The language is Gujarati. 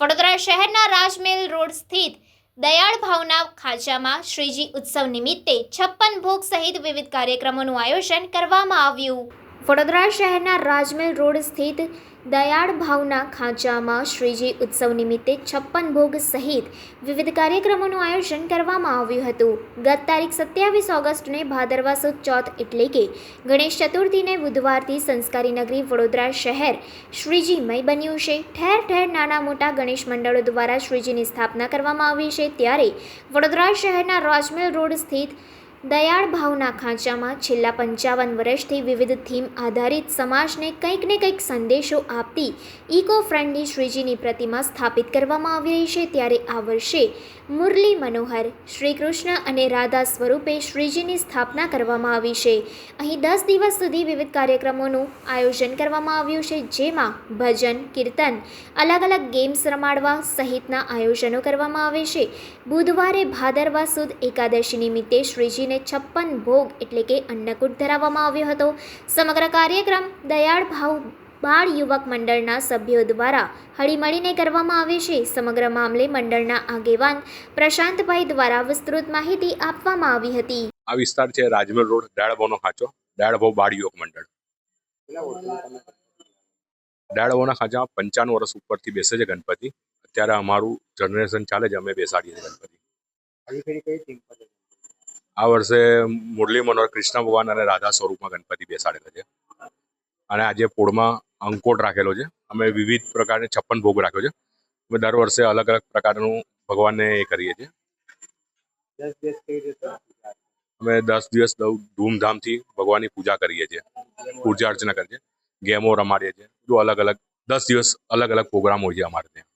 વડોદરા શહેરના રાજમહેલ રોડ સ્થિત દયાળ ભાવના ખાંચામાં શ્રીજી ઉત્સવ નિમિત્તે છપ્પન ભોગ સહિત વિવિધ કાર્યક્રમોનું આયોજન કરવામાં આવ્યું. વડોદરા શહેરના રાજમહેલ રોડ સ્થિત દયાળ ભાવના ખાંચામાં શ્રીજી ઉત્સવ નિમિત્તે છપ્પન ભોગ સહિત વિવિધ કાર્યક્રમોનું આયોજન કરવામાં આવ્યું હતું. ગત તારીખ સત્યાવીસ ઓગસ્ટને ભાદરવા સુદ ચોથ એટલે કે ગણેશ ચતુર્થીને બુધવારથી સંસ્કારી નગરી વડોદરા શહેર શ્રીજીમય બન્યું છે. ઠેર ઠેર નાના મોટા ગણેશ મંડળો દ્વારા શ્રીજીની સ્થાપના કરવામાં આવી છે. ત્યારે વડોદરા શહેરના રાજમહેલ રોડ સ્થિત દયાળ ભાવના ખાંચામાં છેલ્લા પંચાવન વર્ષથી વિવિધ થીમ આધારિત સમાજને કંઈક ને કંઈક સંદેશો આપતી ઇકો ફ્રેન્ડલી શ્રીજીની પ્રતિમા સ્થાપિત કરવામાં આવી રહી છે. ત્યારે આ વર્ષે મુરલી મનોહર શ્રી કૃષ્ણ અને રાધા સ્વરૂપે શ્રીજીની સ્થાપના કરવામાં આવી છે. અહીં દસ દિવસ સુધી વિવિધ કાર્યક્રમોનું આયોજન કરવામાં આવ્યું છે, જેમાં ભજન, કીર્તન અલગ અલગ ગેમ્સ રમાડવા સહિતના આયોજનો કરવામાં આવે છે. બુધવારે ભાદરવા સુદ એકાદશી નિમિત્તે શ્રીજીને છપ્પન ભોગ એટલે કે અન્નકૂટ ધરાવવામાં આવ્યો હતો. સમગ્ર કાર્યક્રમ દયાળ ભાવ બાળ યુવક મંડળના સભ્યો દ્વારા હળીમળીને કરવામાં આવે છે. સમગ્ર મામલે મંડળના આગેવાન પ્રશાંતભાઈ દ્વારા વિસ્તૃત માહિતી આપવામાં આવી હતી. આ વિસ્તાર છે રાજમલ રોડ ડાળભાવનો ખાંચો ડાળભાવ બાળ યુવક મંડળ. ડાળભાવના ખાંચા પંચાણું વર્ષ ઉપરથી બેસે છે ગણપતિ. અત્યારે અમારું જનરેશન ચાલે છે અમે બેસાડીએ છીએ ગણપતિ. આ વર્ષે મુરલી મનોહર, કૃષ્ણ ભગવાન અને રાધા સ્વરૂપમાં ગણપતિ બેસાડેલા છે. અને આજે પોળમાં અંકોટ રાખેલો છે. અમે વિવિધ પ્રકારની છપ્પન ભોગ રાખ્યો છે. અમે દર વર્ષે અલગ અલગ પ્રકારનું ભગવાનને એ કરીએ છીએ. અમે દસ દિવસ ધૂમધામથી ભગવાનની પૂજા કરીએ છીએ. પૂજા અર્ચના કરીએ છીએ. ગેમો રમાડીએ છીએ. બધું અલગ અલગ, દસ દિવસ અલગ અલગ પ્રોગ્રામ હોય છે અમારે ત્યાં.